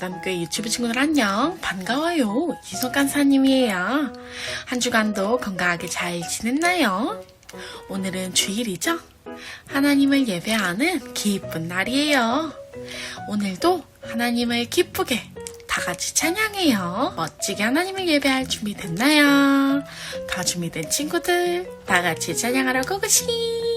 사랑하는 예담교회 유튜브 친구들 안녕 반가워요 이소 간사님이에요 한 주간도 건강하게 잘 지냈나요? 오늘은 주일이죠? 하나님을 예배하는 기쁜 날이에요 오늘도 하나님을 기쁘게 다 같이 찬양해요 멋지게 하나님을 예배할 준비 됐나요? 다 준비된 친구들 다 같이 찬양하러 고고싱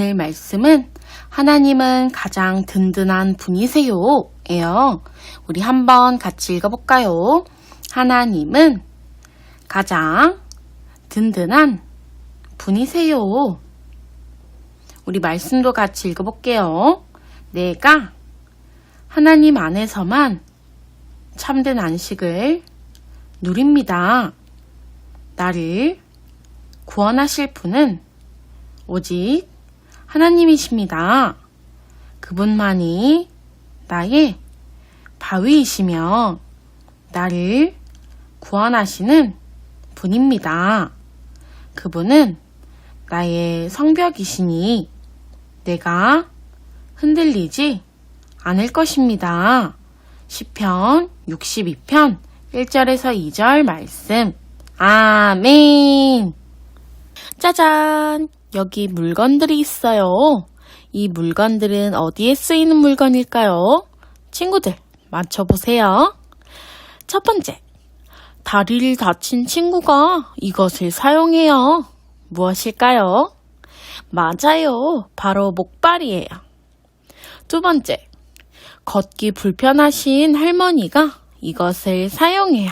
오늘 말씀은 하나님은 가장 든든한 분이세요. 예요. 우리 한번 같이 읽어볼까요? 하나님은 가장 든든한 분이세요. 우리 말씀도 같이 읽어볼게요. 내가 하나님 안에서만 참된 안식을 누립니다. 나를 구원하실 분은 오직 하나님이십니다. 그분만이 나의 바위이시며 나를 구원하시는 분입니다. 그분은 나의 성벽이시니 내가 흔들리지 않을 것입니다. 시편 62편 1절에서 2절 말씀. 아멘. 짜잔! 여기 물건들이 있어요. 이 물건들은 어디에 쓰이는 물건일까요? 친구들, 맞춰보세요. 첫 번째, 다리를 다친 친구가 이것을 사용해요. 무엇일까요? 맞아요. 바로 목발이에요. 두 번째, 걷기 불편하신 할머니가 이것을 사용해요.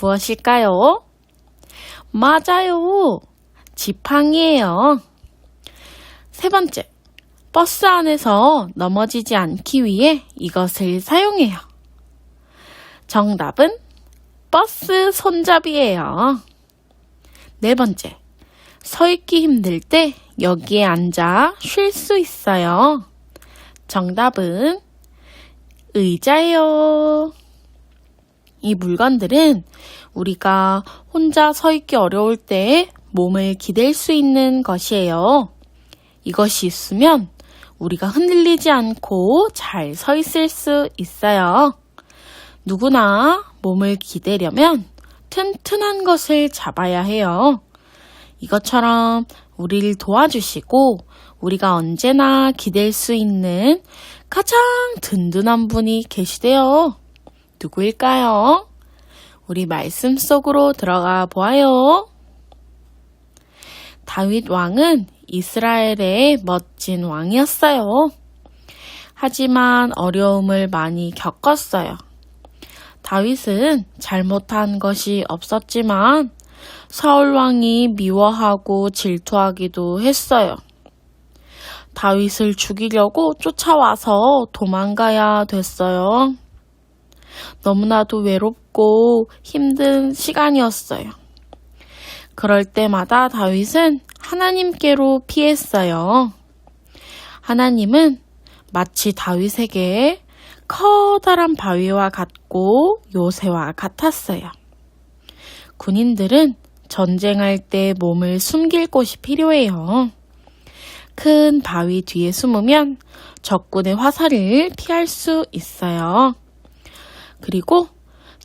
무엇일까요? 맞아요. 지팡이에요. 세 번째, 버스 안에서 넘어지지 않기 위해 이것을 사용해요. 정답은 버스 손잡이예요. 네 번째, 서 있기 힘들 때 여기에 앉아 쉴 수 있어요. 정답은 의자예요. 이 물건들은 우리가 혼자 서 있기 어려울 때 몸을 기댈 수 있는 것이에요. 이것이 있으면 우리가 흔들리지 않고 잘 서 있을 수 있어요. 누구나 몸을 기대려면 튼튼한 것을 잡아야 해요. 이것처럼 우리를 도와주시고 우리가 언제나 기댈 수 있는 가장 든든한 분이 계시대요. 누구일까요? 우리 말씀 속으로 들어가 보아요. 다윗 왕은 이스라엘의 멋진 왕이었어요. 하지만 어려움을 많이 겪었어요. 다윗은 잘못한 것이 없었지만 사울 왕이 미워하고 질투하기도 했어요. 다윗을 죽이려고 쫓아와서 도망가야 됐어요. 너무나도 외롭고 힘든 시간이었어요. 그럴 때마다 다윗은 하나님께로 피했어요. 하나님은 마치 다윗에게 커다란 바위와 같고 요새와 같았어요. 군인들은 전쟁할 때 몸을 숨길 곳이 필요해요. 큰 바위 뒤에 숨으면 적군의 화살을 피할 수 있어요. 그리고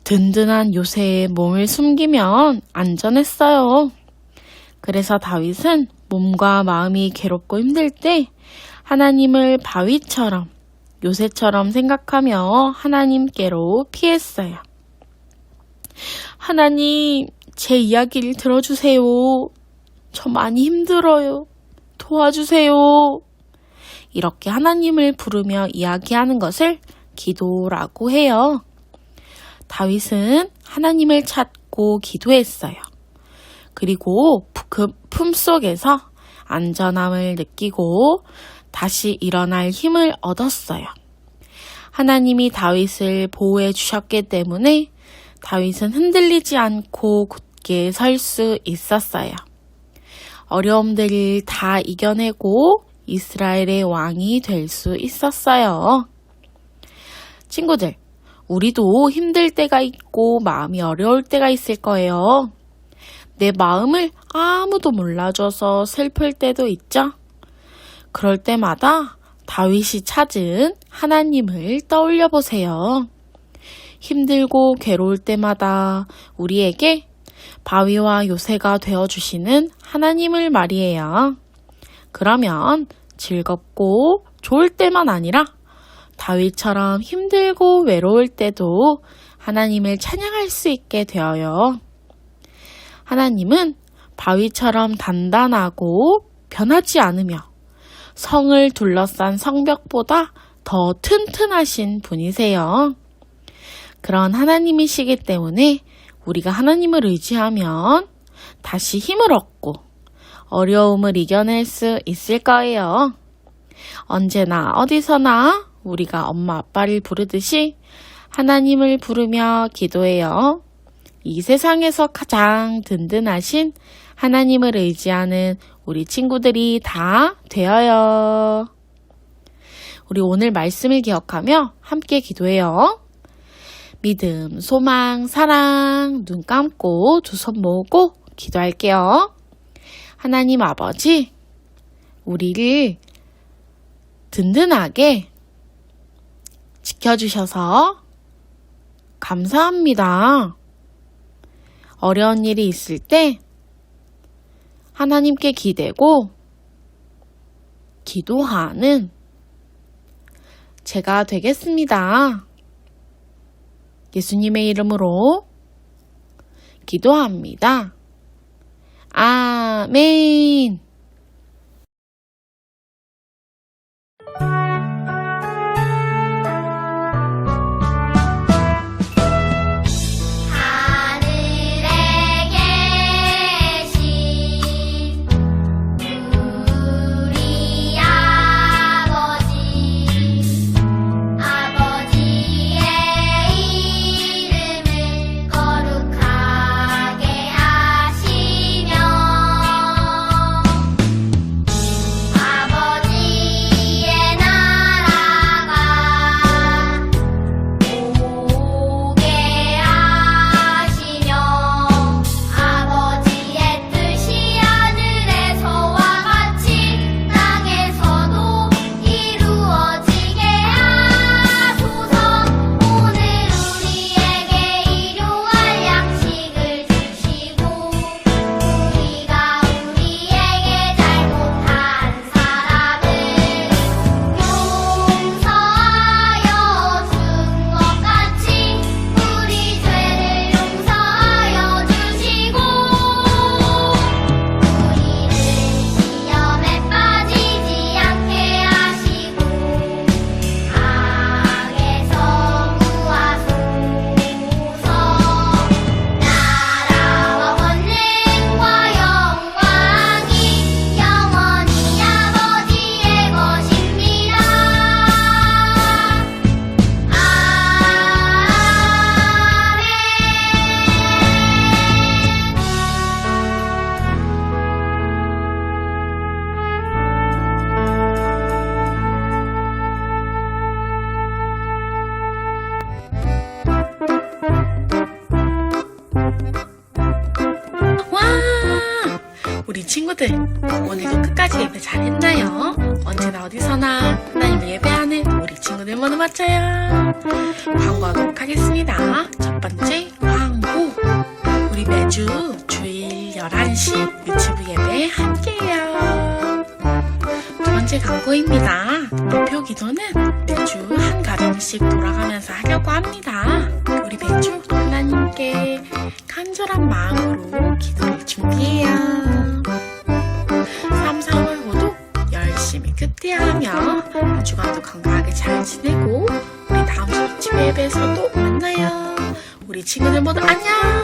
든든한 요새에 몸을 숨기면 안전했어요. 그래서 다윗은 몸과 마음이 괴롭고 힘들 때 하나님을 바위처럼 요새처럼 생각하며 하나님께로 피했어요. 하나님, 제 이야기를 들어주세요. 저 많이 힘들어요. 도와주세요. 이렇게 하나님을 부르며 이야기하는 것을 기도라고 해요. 다윗은 하나님을 찾고 기도했어요. 그리고 그 품속에서 안전함을 느끼고 다시 일어날 힘을 얻었어요. 하나님이 다윗을 보호해 주셨기 때문에 다윗은 흔들리지 않고 굳게 설 수 있었어요. 어려움들을 다 이겨내고 이스라엘의 왕이 될 수 있었어요. 친구들, 우리도 힘들 때가 있고 마음이 어려울 때가 있을 거예요. 내 마음을 아무도 몰라줘서 슬플 때도 있죠? 그럴 때마다 다윗이 찾은 하나님을 떠올려 보세요. 힘들고 괴로울 때마다 우리에게 바위와 요새가 되어 주시는 하나님을 말이에요. 그러면 즐겁고 좋을 때만 아니라 다윗처럼 힘들고 외로울 때도 하나님을 찬양할 수 있게 되어요. 하나님은 바위처럼 단단하고 변하지 않으며 성을 둘러싼 성벽보다 더 튼튼하신 분이세요. 그런 하나님이시기 때문에 우리가 하나님을 의지하면 다시 힘을 얻고 어려움을 이겨낼 수 있을 거예요. 언제나 어디서나 우리가 엄마 아빠를 부르듯이 하나님을 부르며 기도해요. 이 세상에서 가장 든든하신 하나님을 의지하는 우리 친구들이 다 되어요. 우리 오늘 말씀을 기억하며 함께 기도해요. 믿음, 소망, 사랑, 눈 감고 두 손 모으고 기도할게요. 하나님 아버지, 우리를 든든하게 지켜주셔서 감사합니다. 어려운 일이 있을 때 하나님께 기대고 기도하는 제가 되겠습니다. 예수님의 이름으로 기도합니다. 아멘. 친구들, 오늘도 끝까지 예배 잘했나요? 언제나 어디서나 하나님을 예배하는 우리 친구들 모두 맞춰요. 광고하도록 하겠습니다. 첫 번째 광고. 우리 매주 주일 11시 유치부 예배 함께해요. 두 번째 광고입니다. 목표 기도는 매주 한 가정씩 돌아가면서 하려고 합니다. 우리 매주 하나님께 간절한 마음으로 기도를 준비해요. 친구들 모두 안녕.